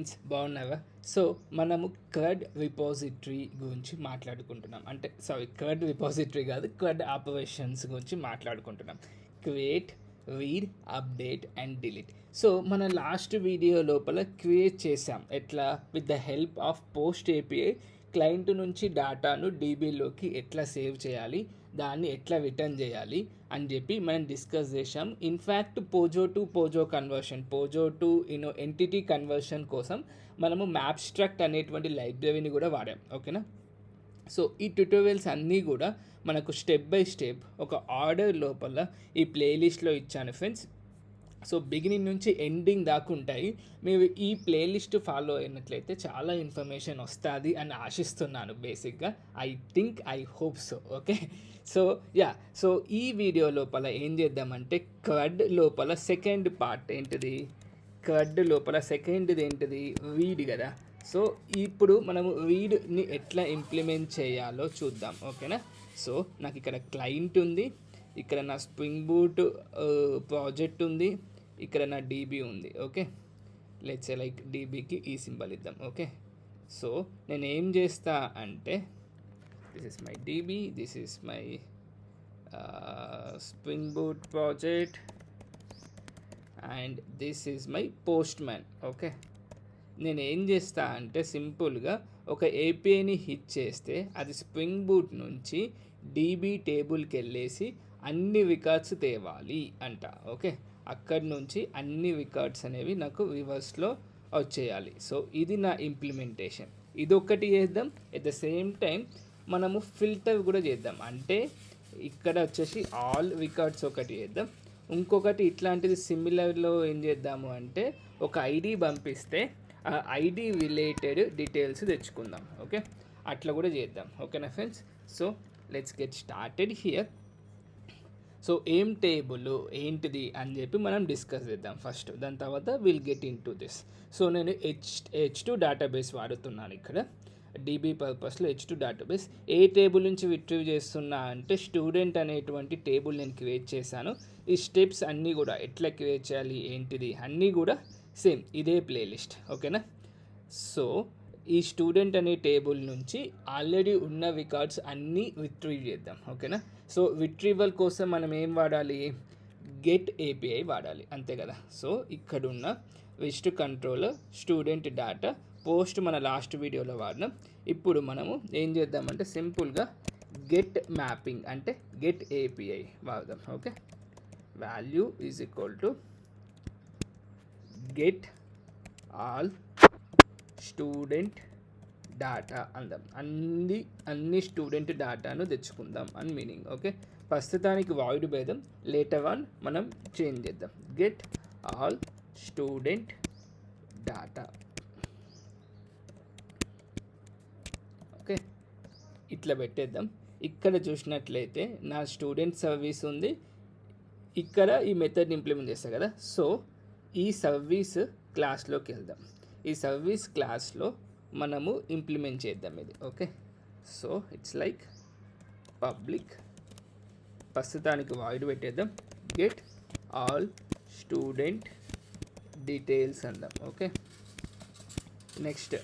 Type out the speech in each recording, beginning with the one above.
Friends బాగున్నావా? So మనము CRUD repository గురించి మాట్లాడుకుంటున్నాం. అంటే సారీ క్రడ్ రిపాజిటరీ కాదు క్రడ్ ఆపరేషన్స్ గురించి మాట్లాడుకుంటున్నాం. Create read update and delete. So మన లాస్ట్ వీడియో లోపల క్రియేట్ చేసాం ఎట్లా? With the help of post API client నుంచి డేటాను డీబీలోకి ఎట్లా సేవ్ చేయాలి? దాన్ని ఎట్లా రిటర్న్ చేయాలి అని చెప్పి మనం డిస్కస్ చేసాం in fact POJO to POJO conversion POJO to you know entity conversion కోసం మనము మ్యాప్స్ట్రక్ట్ అనేటువంటి లైబ్రరీని కూడా వాడాం. ఓకేనా సో ఈ ట్యూటోరియల్స్ అన్నీ కూడా మనకు స్టెప్ బై స్టెప్ ఒక ఆర్డర్ లోపల ఈ ప్లేలిస్ట్లో ఇచ్చాను ఫ్రెండ్స్ సో బిగినింగ్ నుంచి ఎండింగ్ దాకా ఉంటాయి. మీరు ఈ ప్లేలిస్ట్ ఫాలో అయినట్లయితే చాలా ఇన్ఫర్మేషన్ వస్తుంది అని ఆశిస్తున్నాను బేసిక్గా I think I hope so okay so yeah so ఈ వీడియో లోపల ఏం చేద్దామంటే క్రడ్ లోపల సెకండ్ పార్ట్ ఏంటిది? క్రడ్ లోపల సెకండ్ది ఏంటిది? వీడ్ కదా. సో ఇప్పుడు మనము వీడ్ని ఎట్లా ఇంప్లిమెంట్ చేయాలో చూద్దాం ఓకేనా సో నాకు ఇక్కడ క్లయింట్ ఉంది. ఇక్కడ నా స్ప్రింగ్ బూట్ ప్రాజెక్ట్ ఉంది. ఇక్కడ నా డీబీ ఉంది ఓకే? లెట్స్ లైక్ డీబీకి ఈ సింబల్ ఇద్దాం ఓకే? సో నేను ఏం చేస్తా అంటే this is my DB this is my Spring Boot project and this is my Postman okay? నేను ఏం చేస్తా అంటే సింపుల్గా ఒక ఏపీఐని హిట్ చేస్తే అది స్ప్రింగ్ బూట్ నుంచి డీబీ టేబుల్కి వెళ్ళేసి అన్ని రికార్డ్స్ తేవాలి అంట ఓకే? అక్కడి నుంచి అన్ని రికార్డ్స్ అనేవి నాకు రివర్స్లో వచ్చేయాలి. సో ఇది నా ఇంప్లిమెంటేషన్ ఇది ఒకటి చేద్దాం. ఎట్ ద సేమ్ టైం మనము ఫిల్టర్ కూడా చేద్దాం. అంటే ఇక్కడ వచ్చేసి ఆల్ రికార్డ్స్ ఒకటి చేద్దాం. ఇంకొకటి ఇట్లాంటిది సిమిలర్లో ఏం చేద్దాము అంటే ఒక ఐడి పంపిస్తే ఆ ఐడి రిలేటెడ్ డీటెయిల్స్ తెచ్చుకుందాం. ఓకే అట్లా కూడా చేద్దాం. ఓకేనా friends so let's get started here so ఏం టేబుల్ ఏంటిది అని చెప్పి మనం డిస్కస్ చేద్దాం ఫస్ట్. దాని తర్వాత will get into this so నేను హెచ్ హెచ్ టూ డేటాబేస్ వాడుతున్నాను ఇక్కడ. డీబీ పర్పస్లో హెచ్ టూ డేటాబేస్ ఏ టేబుల్ నుంచి రిట్రీవ్ చేస్తున్నా అంటే స్టూడెంట్ అనేటువంటి టేబుల్ నేను క్రియేట్ చేశాను. ఈ స్టెప్స్ అన్నీ కూడా ఎట్లా క్రియేట్ చేయాలి ఏంటిది అన్నీ కూడా సేమ్ ఇదే ప్లేలిస్ట్ ఓకేనా సో ఈ స్టూడెంట్ అనే టేబుల్ నుంచి ఆల్రెడీ ఉన్న రికార్డ్స్ అన్నీ విత్రీవ్ చేద్దాం ఓకేనా సో విట్రీవల్ కోసం మనం ఏం వాడాలి? గెట్ ఏపీఐ వాడాలి అంతే కదా? సో ఇక్కడున్న విస్ట్ కంట్రోల్ స్టూడెంట్ డేటా పోస్ట్ మన లాస్ట్ వీడియోలో వాడినాం. ఇప్పుడు మనము ఏం చేద్దామంటే సింపుల్గా గెట్ మ్యాపింగ్ అంటే గెట్ ఏపీఐ వాడదాం okay value is equal to get all student data అందాం. అన్ని అన్ని స్టూడెంట్ డాటాను తెచ్చుకుందాం అని మీనింగ్ ఓకే ప్రస్తుతానికి వాయిడ్ భేదం లేటర్ ఆన్ మనం చేంజ్ చేద్దాం. Get all student data okay ఇట్లా పెట్టేద్దాం. ఇక్కడ చూసినట్లయితే నా స్టూడెంట్ సర్వీస్ ఉంది. ఇక్కడ ఈ మెథడ్ని ఇంప్లిమెంట్ చేస్తా కదా. సో ఈ సర్వీస్ క్లాస్లోకి వెళ్దాం. ఈ సర్వీస్ క్లాస్లో మనము ఇంప్లిమెంట్ చేద్దాం ఇది okay? So it's like public ప్రస్తుతానికి వాయిడ్ పెట్టేద్దాం. గెట్ ఆల్ స్టూడెంట్ డీటెయిల్స్ అందాం ఓకే? నెక్స్ట్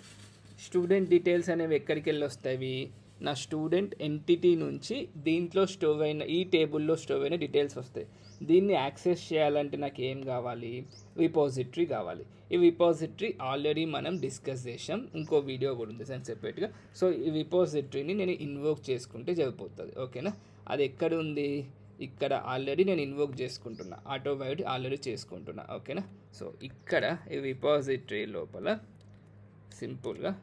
స్టూడెంట్ డీటెయిల్స్ అనేవి ఎక్కడికి వెళ్ళి వస్తాయి? నా స్టూడెంట్ ఎంటిటీ నుంచి దీంట్లో స్టోర్ అయిన ఈ టేబుల్లో స్టోర్ అయిన డీటెయిల్స్ వస్తాయి. దీన్ని యాక్సెస్ చేయాలంటే నాకు ఏం కావాలి? రిపాజిటరీ కావాలి. ఈ రిపాజిటరీ ఆల్రెడీ మనం డిస్కస్ చేసాం ఇంకో వీడియో కూడా ఉంది సార్ సెపరేట్గా సో ఈ రిపాజిటరీని నేను ఇన్వోక్ చేసుకుంటే సరిపోతుంది ఓకేనా అది ఎక్కడ ఉంది? ఇక్కడ ఆల్రెడీ నేను ఇన్వోక్ చేసుకుంటున్నా. ఆటో ఆల్రెడీ చేసుకుంటున్నా. ఓకేనా సో ఇక్కడ ఈ రిపాజిటరీ లోపల సింపుల్గా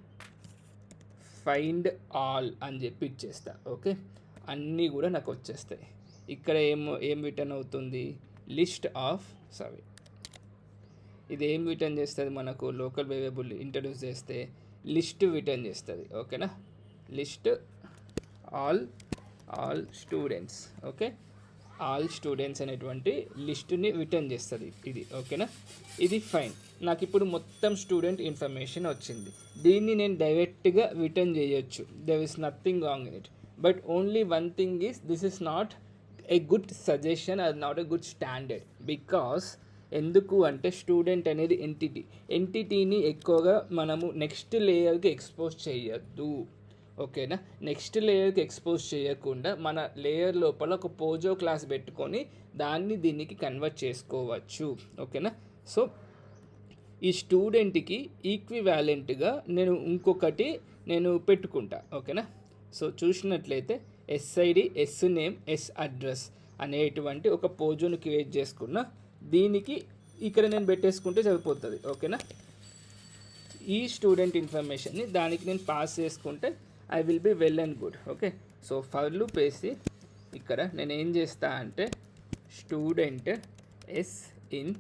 ఫైండ్ ఆల్ అని చెప్పి ఇచ్చేస్తా. ఓకే అన్నీ కూడా నాకు వచ్చేస్తాయి. ఇక్కడ ఏం ఏం రిటర్న్ అవుతుంది? లిస్ట్ ఆఫ్ సారీ ఇది ఏం రిటర్న్ చేస్తుంది మనకు? లోకల్ వేరియబుల్ ఇంట్రడ్యూస్ చేస్తే లిస్ట్ రిటర్న్ చేస్తుంది ఓకేనా? List all all students okay? All students అనేటువంటి లిస్టుని రిటర్న్ చేస్తుంది ఇది ఓకేనా? ఇది ఫైన్ నాకు ఇప్పుడు మొత్తం స్టూడెంట్ ఇన్ఫర్మేషన్ వచ్చింది. దీన్ని నేను డైరెక్ట్గా రిటర్న్ చేయొచ్చు. There is nothing wrong in it but only one thing is this is not a good suggestion or not a good standard because ఎందుకు అంటే స్టూడెంట్ అనేది ఎంటిటీ ఎంటిటీని ఎక్కువగా మనము నెక్స్ట్ లేయర్కి ఎక్స్పోజ్ చేయొద్దు. ఓకేనా? నెక్స్ట్ లేయర్కి ఎక్స్పోజ్ చేయకుండా మన లేయర్ లోపల ఒక పోజో క్లాస్ పెట్టుకొని దాన్ని దీనికి కన్వర్ట్ చేసుకోవచ్చు. ఓకేనా? సో ఈ స్టూడెంట్కి ఈక్వివాలెంట్గా నేను ఇంకొకటి నేను పెట్టుకుంటా. ఓకేనా? సో చూసినట్లయితే SID S name S address అనేటువంటి ఒక పోజోను క్రియేట్ చేసుకున్న దీనికి ఇక్కడ నేను పెట్టేసుకుంటే సరిపోతుంది ఓకేనా? ఈ స్టూడెంట్ ఇన్ఫర్మేషన్ని దానికి నేను పాస్ చేసుకుంటే I will be well and good okay? So for loop వేసి ఇక్కడ నేను ఏం చేస్తా అంటే student S in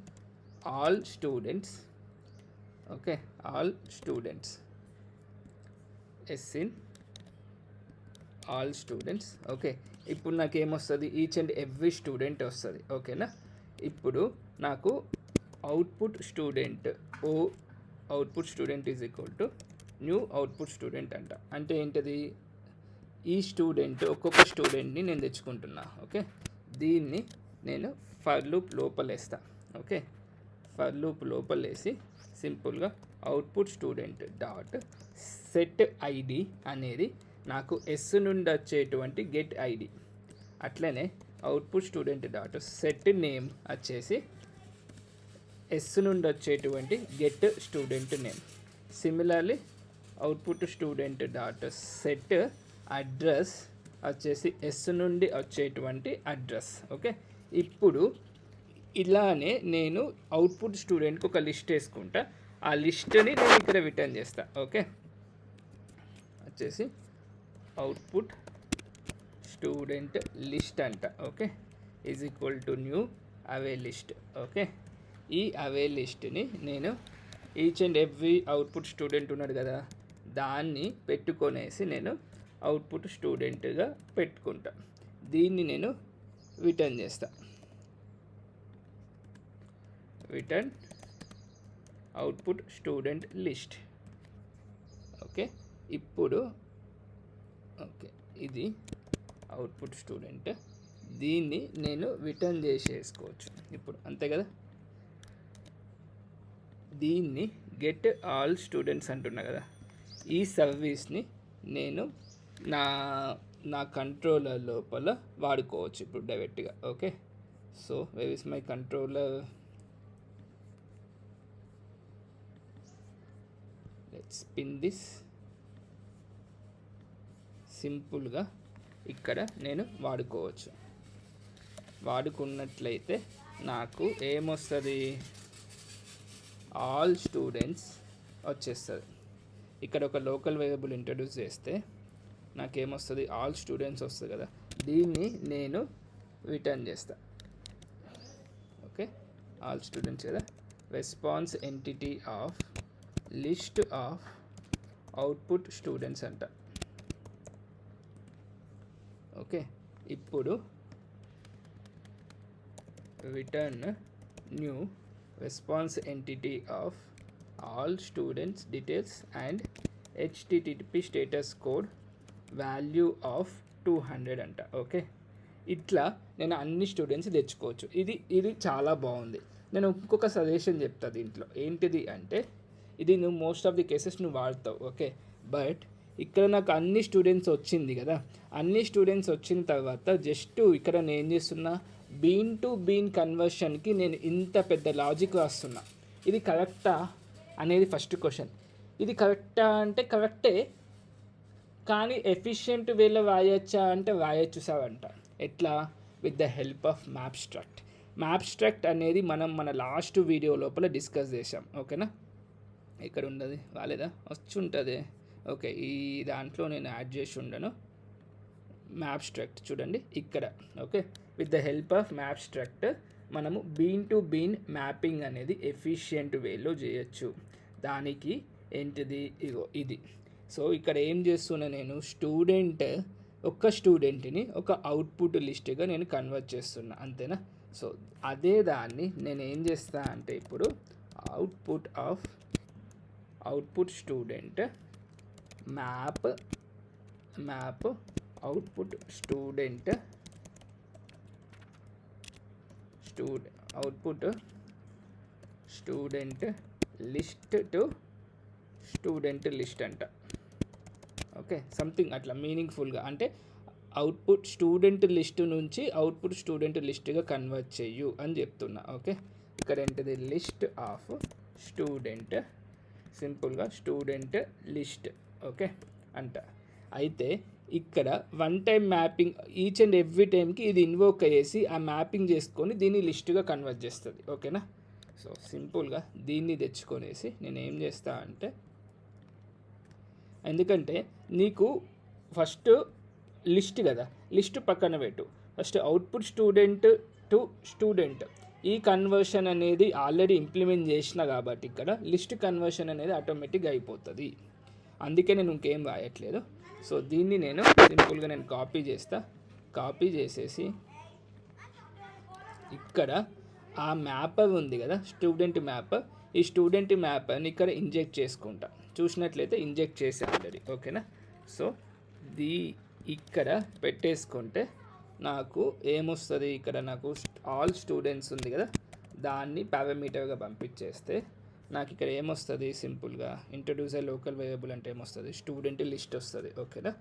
all students okay? All students S in all students okay? ఇప్పుడు నాకు ఏమొస్తుంది? ఈచ్ అండ్ ఎవ్రీ స్టూడెంట్ వస్తుంది ఓకేనా? ఇప్పుడు నాకు output student O output student is equal to new output student అంట. అంటే ఏంటిది? ఈ స్టూడెంట్ ఒక్కొక్క స్టూడెంట్ని నేను తెచ్చుకుంటున్నా ఓకే? దీన్ని నేను ఫర్ లూప్ లోపలేస్తా ఓకే? ఫర్ లూప్ లోపలేసి సింపుల్గా output student dot set ID అనేది నాకు ఎస్ నుండి వచ్చేటువంటి గెట్ ఐడి అట్లనే output student dot set name వచ్చేసి ఎస్ నుండి వచ్చేటువంటి get student name similarly output student dot set address వచ్చేసి ఎస్ నుండి వచ్చేటువంటి అడ్రస్ ఓకే ఇప్పుడు ఇలానే నేను అవుట్పుట్ స్టూడెంట్కి ఒక లిస్ట్ వేసుకుంటా. ఆ లిస్ట్ని నేను ఇక్కడ రిటర్న్ చేస్తా ఓకే వచ్చేసి అవుట్పుట్ స్టూడెంట్ లిస్ట్ అంట okay is equal to new array list okay ఈ అవే లిస్ట్ని నేను each and every output student ఉన్నాడు కదా దాన్ని పెట్టుకొనేసి నేను అవుట్పుట్ స్టూడెంట్గా పెట్టుకుంటా. దీన్ని నేను రిటర్న్ చేస్తా. Return output student list okay ఇప్పుడు ఓకే ఇది అవుట్పుట్ స్టూడెంట్. దీన్ని నేను రిటర్న్ చేసేసుకోవచ్చు. ఇప్పుడు అంతే కదా? దీన్ని గెట్ ఆల్ స్టూడెంట్స్ అంటున్నా కదా? ఈ సర్వీస్ని నేను నా నా కంట్రోలర్ లోపల వాడుకోవచ్చు ఇప్పుడు డైరెక్ట్గా. Okay? So where is my controller let's pin this సింపుల్గా ఇక్కడ నేను వాడుకోవచ్చు. వాడుకున్నట్లయితే నాకు ఏమొస్తుంది? ఆల్ స్టూడెంట్స్ వచ్చేస్తుంది. ఇక్కడ ఒక లోకల్ వేరియబుల్ ఇంట్రడ్యూస్ చేస్తే నాకేమొస్తుంది? ఆల్ స్టూడెంట్స్ వస్తుంది కదా. దీన్ని నేను రిటర్న్ చేస్తా. ఓకే ఆల్ స్టూడెంట్స్ కదా? Response entity of list of output students అంట. ఓకే. ఇప్పుడు return new response entity of all students details and HTTP status code value of two hundred అంట. ఓకే. ఇట్లా నేను అన్ని స్టూడెంట్స్ తెచ్చుకోవచ్చు. ఇది ఇది చాలా బాగుంది. నేను ఇంకొక సజెషన్ చెప్తా దీంట్లో. ఏంటిది అంటే ఇది నువ్వు మోస్ట్ ఆఫ్ ది కేసెస్ నువ్వు వాడతావు. ఓకే. బట్ ఇక్కడ నాకు అన్ని స్టూడెంట్స్ వచ్చింది కదా. అన్ని స్టూడెంట్స్ వచ్చిన తర్వాత జస్ట్ ఇక్కడ నేను ఏం చేస్తున్నా బీన్ టు బీన్ కన్వర్షన్కి నేను ఇంత పెద్ద లాజిక్ రాస్తున్నా. ఇది కరెక్టా అనేది ఫస్ట్ క్వశ్చన్ ఇది కరెక్టా అంటే కరెక్టే కానీ ఎఫిషియెంట్ వేలో వాయచ్చా అంటే వాయచ్చు సార్ అంట. ఎట్లా? With the help of MapStruct MapStruct అనేది మనం మన లాస్ట్ వీడియో లోపల డిస్కస్ చేసాం ఓకేనా ఇక్కడ ఉండదు రాలేదా? వచ్చి ఉంటుంది ఓకే ఈ దాంట్లో నేను యాడ్ చేసి ఉండను. మ్యాప్ స్ట్రక్ట్ చూడండి ఇక్కడ okay. With the help of MapStruct మనము బీన్ టు బీన్ మ్యాపింగ్ అనేది ఎఫిషియెంట్ వేలో చేయొచ్చు. దానికి ఏంటిది? ఇగో ఇది. సో ఇక్కడ ఏం చేస్తున్నా నేను స్టూడెంట్ ఒక్క స్టూడెంట్ని ఒక అవుట్పుట్ లిస్ట్గా నేను కన్వర్ట్ చేస్తున్నా అంతేనా? సో అదే దాన్ని నేను ఏం చేస్తా అంటే ఇప్పుడు output of output student map map output student student output student list to student list అంట. ఓకే సంథింగ్ అట్లా మీనింగ్ఫుల్గా అంటే అవుట్పుట్ స్టూడెంట్ లిస్ట్ నుంచి అవుట్పుట్ స్టూడెంట్ లిస్ట్గా కన్వర్ట్ చెయ్యు అని చెప్తున్నా ఓకే ఇక్కడ ఏంటిది? లిస్ట్ ఆఫ్ స్టూడెంట్ సింపుల్గా స్టూడెంట్ లిస్ట్ ఓకే? అంట. అయితే ఇక్కడ one time mapping each and every టైంకి ఇది ఇన్వోక్ అయ్యేసి ఆ మ్యాపింగ్ చేసుకొని దీన్ని లిస్ట్గా కన్వర్ట్ చేస్తుంది. ఓకేనా? సో సింపుల్గా దీన్ని తెచ్చుకొనేసి నేను ఏం చేస్తా అంటే ఎందుకంటే నీకు ఫస్ట్ లిస్ట్ కదా లిస్ట్ పక్కన పెట్టు. First output student to student ఈ కన్వర్షన్ అనేది ఆల్రెడీ ఇంప్లిమెంట్ చేసిన కాబట్టి ఇక్కడ లిస్ట్ కన్వర్షన్ అనేది ఆటోమేటిక్గా అయిపోతుంది. అందుకే నేను ఇంకేం రాయట్లేదు. సో దీన్ని నేను సింపుల్గా నేను కాపీ చేస్తా. కాపీ చేసేసి ఇక్కడ ఆ మ్యాపర్ ఉంది కదా స్టూడెంట్ మ్యాప్ ఈ స్టూడెంట్ మ్యాపర్ని ఇక్కడ ఇంజెక్ట్ చేసుకుంటా. చూసినట్లయితే ఇంజెక్ట్ చేసే ఆల్రెడీ ఓకేనా? సో దీ ఇక్కడ పెట్టేసుకుంటే నాకు ఏమొస్తుంది? ఇక్కడ నాకు ఆల్ స్టూడెంట్స్ ఉంది కదా దాన్ని పారామీటర్గా పంపించేస్తే నాకు ఇక్కడ ఏమొస్తుంది సింపుల్గా ఇంట్రడ్యూస్ లోకల్ వేరియబుల్ అంటే ఏమొస్తుంది? స్టూడెంట్ లిస్ట్ వస్తుంది ఓకేనా?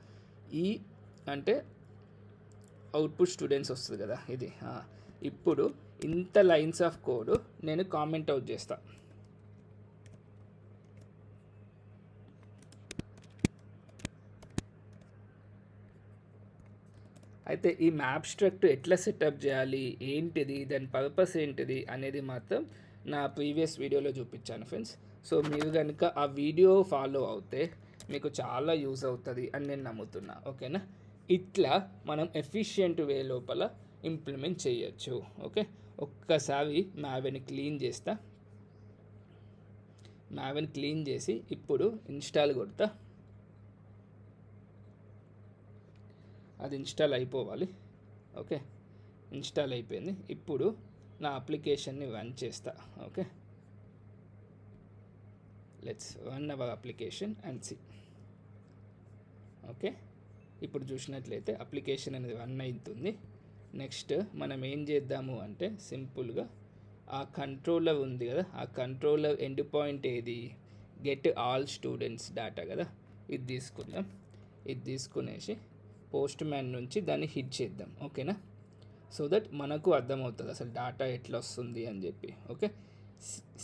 ఈ అంటే అవుట్పుట్ స్టూడెంట్స్ వస్తుంది కదా ఇది. ఇప్పుడు ఇంత లైన్స్ ఆఫ్ కోడ్ నేను కామెంట్ అవుట్ చేస్తా. అయితే ఈ మ్యాప్ స్ట్రక్ట్ ఎట్లా సెటప్ చేయాలి? ఏంటిది? దాని పర్పస్ ఏంటిది? అనేది మాత్రం నా ప్రీవియస్ వీడియోలో చూపించాను ఫ్రెండ్స్. సో మీరు కనుక ఆ వీడియో ఫాలో అవుతే మీకు చాలా యూజ్ అవుతుంది అని నేను నమ్ముతున్నా. ఓకేనా? ఇట్లా మనం ఎఫిషియెంట్ వే లోపల ఇంప్లిమెంట్ చేయొచ్చు. ఓకే? ఒక్కసారి మ్యావెన్ క్లీన్ చేస్తా. మ్యావెన్ క్లీన్ చేసి ఇప్పుడు ఇన్స్టాల్ కొడతా. అది ఇన్స్టాల్ అయిపోవాలి. ఓకే? ఇన్స్టాల్ అయిపోయింది. ఇప్పుడు నా అప్లికేషన్ని రన్ చేస్తా okay? Let's run our application and see okay? ఇప్పుడు చూసినట్లయితే అప్లికేషన్ అనేది రన్ అవుతుంది నెక్స్ట్ మనం ఏం చేద్దాము అంటే సింపుల్గా ఆ కంట్రోలర్ ఉంది కదా ఆ కంట్రోలర్ ఎండ్ పాయింట్ ఏది? గెట్ ఆల్ స్టూడెంట్స్ డాటా కదా ఇది తీసుకుందాం. ఇది తీసుకునేసి పోస్ట్ మ్యాన్ నుంచి దాన్ని హిట్ చేద్దాం ఓకేనా? సో దట్ మనకు అర్థమవుతుంది అసలు డేటా ఎట్లా వస్తుంది అని చెప్పి ఓకే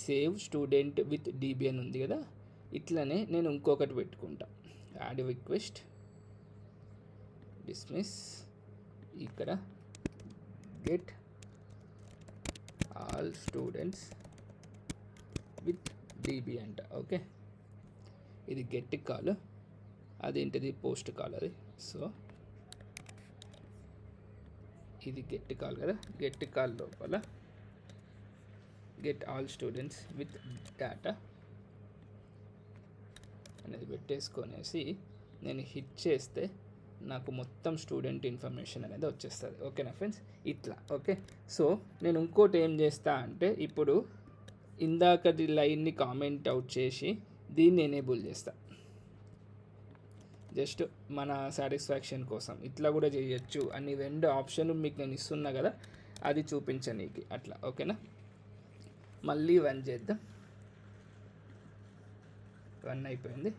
సేవ్ స్టూడెంట్ విత్ డిబిఎన్ ఉంది కదా? ఇట్లనే నేను ఇంకొకటి పెట్టుకుంటా. యాడ్ రిక్వెస్ట్ డిస్మిస్ ఇక్కడ get all students with DB అంట ఓకే ఇది గెట్ కాల్ అదేంటిది? పోస్ట్ కాల్ అది. సో ఇది గెట్ కాల్ కదా? గెట్ కాల్ లోపల. Get all students with data అనేది పెట్టేసుకొనేసి నేను హిట్ చేస్తే నాకు మొత్తం స్టూడెంట్ ఇన్ఫర్మేషన్ అనేది వచ్చేస్తుంది. ఓకేనా ఫ్రెండ్స్? ఇట్లా. ఓకే? సో నేను ఇంకోటి ఏం చేస్తా అంటే ఇప్పుడు ఇందాకటి లైన్ని కామెంట్ అవుట్ చేసి దీన్ని ఎనేబుల్ చేస్తా. జస్ట్ మన సాటిస్ఫాక్షన్ కోసం. ఇట్లా కూడా చేయొచ్చు. అని రెండు ఆప్షన్ మీకు నేను ఇస్తున్నా కదా అది చూపించనీకి అట్లా ఓకేనా? మళ్ళీ వన్ చేద్దాం. వన్ అయిపోయింది.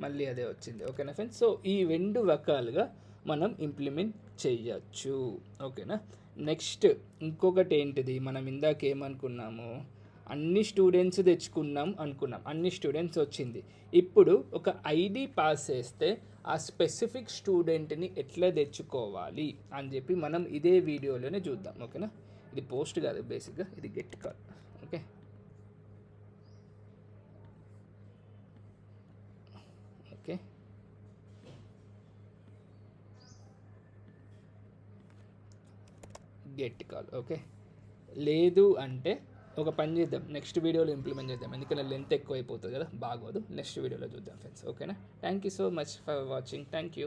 మళ్ళీ అదే వచ్చింది. ఓకేనా ఫ్రెండ్స్ సో ఈ రెండు రకాలుగా మనం ఇంప్లిమెంట్ చేయొచ్చు. ఓకేనా? నెక్స్ట్ ఇంకొకటి ఏంటిది? మనం ఇందాక ఏమనుకున్నాము అన్ని స్టూడెంట్స్ తెచ్చుకున్నాం అనుకున్నాం. అన్ని స్టూడెంట్స్ వచ్చింది. ఇప్పుడు ఒక ఐడి పాస్ చేస్తే ఆ స్పెసిఫిక్ స్టూడెంట్ని ఎట్లా తెచ్చుకోవాలి అని చెప్పి మనం ఇదే వీడియోలోనే చూద్దాం. ఓకేనా? ఇది పోస్ట్ కాదు బేసిక్గా ఇది get call okay? Okay? Get call okay? లేదు అంటే ఒక పని చేద్దాం నెక్స్ట్ వీడియోలో ఇంప్లిమెంట్ చేద్దాం. ఎందుకంటే లెంత్ ఎక్కువ అయిపోతుంది కదా బాగోదు. నెక్స్ట్ వీడియోలో చూద్దాం ఫ్రెండ్స్ ఓకేనా thank you so much for watching thank you